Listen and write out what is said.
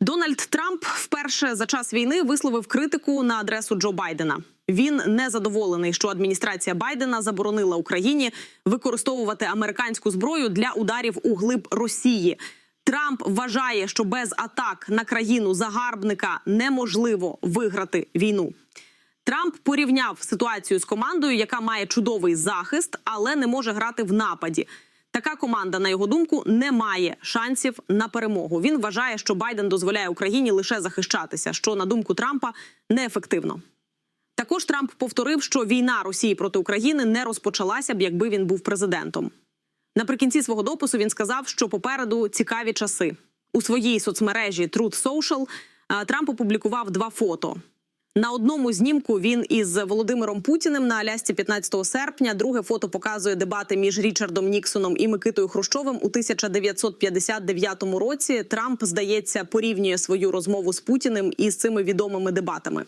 Дональд Трамп вперше за час війни висловив критику на адресу Джо Байдена. Він не задоволений, що адміністрація Байдена заборонила Україні використовувати американську зброю для ударів у глиб Росії. Трамп вважає, що без атак на країну загарбника неможливо виграти війну. Трамп порівняв ситуацію з командою, яка має чудовий захист, але не може грати в нападі. Така команда, на його думку, не має шансів на перемогу. Він вважає, що Байден дозволяє Україні лише захищатися, що на думку Трампа неефективно. Також Трамп повторив, що війна Росії проти України не розпочалася б, якби він був президентом. Наприкінці свого допису він сказав, що попереду цікаві часи. У своїй соцмережі Truth Social е, Трамп опублікував два фото. На одному знімку він із Володимиром Путіним на Алясці 15 серпня. Друге фото показує дебати між Річардом Ніксоном і Микитою Хрущовим у 1959 році. Трамп, здається, порівнює свою розмову з Путіним із цими відомими дебатами.